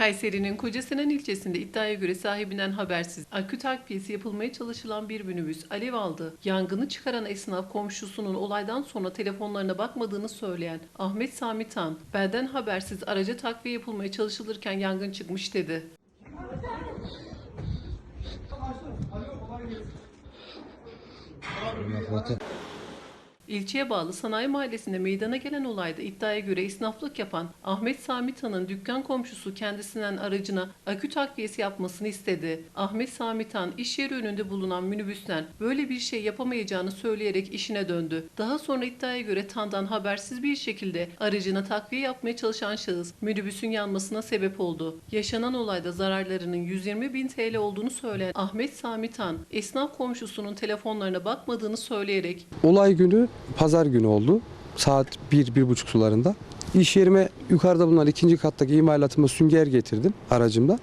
Kayseri'nin Kocasinan ilçesinde iddiaya göre sahibinden habersiz akü takviyesi yapılmaya çalışılan bir minibüs alev aldı. Yangını çıkaran esnaf komşusunun olaydan sonra telefonlarına bakmadığını söyleyen Ahmet Sami Tan, benden habersiz araca takviye yapılmaya çalışılırken yangın çıkmış dedi. İlçeye bağlı Sanayi Mahallesi'nde meydana gelen olayda iddiaya göre esnaflık yapan Ahmet Sami Tan'ın dükkan komşusu kendisinden aracına akü takviyesi yapmasını istedi. Ahmet Sami Tan iş yeri önünde bulunan minibüsten böyle bir şey yapamayacağını söyleyerek işine döndü. Daha sonra iddiaya göre Tan'dan habersiz bir şekilde aracına takviye yapmaya çalışan şahıs minibüsün yanmasına sebep oldu. Yaşanan olayda zararlarının 120 bin TL olduğunu söyleyen Ahmet Sami Tan, esnaf komşusunun telefonlarına bakmadığını söyleyerek Olay günü pazar günü oldu. Saat 1-1.30 sularında. İş yerime yukarıda bulunan ikinci kattaki imalatıma sünger getirdim aracımda.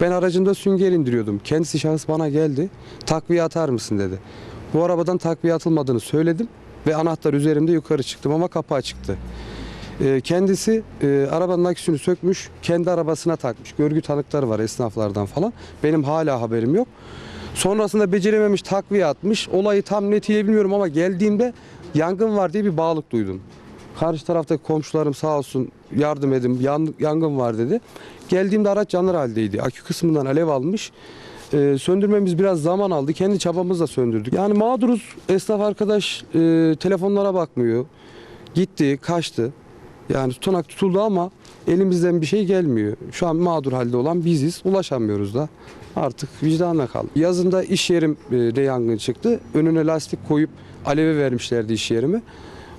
Ben aracımda sünger indiriyordum. Kendisi şahıs bana geldi. Takviye atar mısın dedi. Bu arabadan takviye atılmadığını söyledim ve anahtar üzerimde yukarı çıktım ama kapı açıktı. Ee, Kendisi e, arabanın aküsünü sökmüş, kendi arabasına takmış. Görgü tanıkları var esnaflardan falan. Benim hala haberim yok. Sonrasında becerememiş takviye atmış. Olayı tam netiyle bilmiyorum ama geldiğimde yangın var diye bir bağlık duydum. Karşı taraftaki komşularım sağ olsun yardım edin yan- yangın var dedi. Geldiğimde araç canlı haldeydi. Akü kısmından alev almış. Ee, söndürmemiz biraz zaman aldı. Kendi çabamızla söndürdük. Yani mağduruz. Esnaf arkadaş e, telefonlara bakmıyor. Gitti, kaçtı. Yani tutanak tutuldu ama elimizden bir şey gelmiyor. Şu an mağdur halde olan biziz. Ulaşamıyoruz da. Artık vicdanla kaldı. Yazında iş yerimde yangın çıktı. Önüne lastik koyup aleve vermişlerdi iş yerimi.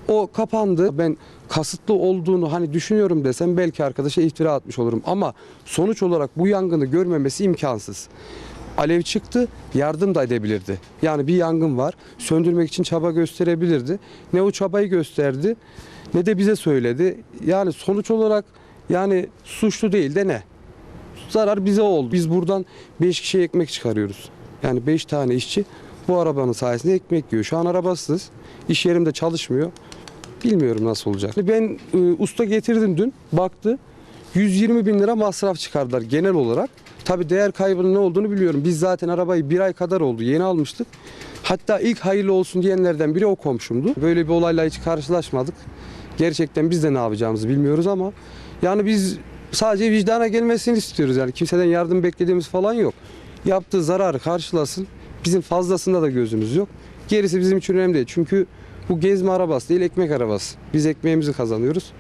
O kapandı. Ben kasıtlı olduğunu hani düşünüyorum desem belki arkadaşa iftira atmış olurum. Ama sonuç olarak bu yangını görmemesi imkansız. Alev çıktı, yardım da edebilirdi. Yani bir yangın var, söndürmek için çaba gösterebilirdi. Ne o çabayı gösterdi, ne de bize söyledi. Yani sonuç olarak yani suçlu değil de ne? Zarar bize oldu. Biz buradan 5 kişiye ekmek çıkarıyoruz. Yani 5 tane işçi bu arabanın sayesinde ekmek yiyor. Şu an arabasız. İş yerimde çalışmıyor. Bilmiyorum nasıl olacak. Ben e, usta getirdim dün. Baktı. 120 bin lira masraf çıkardılar genel olarak. Tabi değer kaybının ne olduğunu biliyorum. Biz zaten arabayı bir ay kadar oldu. Yeni almıştık. Hatta ilk hayırlı olsun diyenlerden biri o komşumdu. Böyle bir olayla hiç karşılaşmadık. Gerçekten biz de ne yapacağımızı bilmiyoruz ama yani biz sadece vicdana gelmesini istiyoruz. Yani kimseden yardım beklediğimiz falan yok. Yaptığı zararı karşılasın. Bizim fazlasında da gözümüz yok. Gerisi bizim için önemli değil. Çünkü bu gezme arabası değil ekmek arabası. Biz ekmeğimizi kazanıyoruz.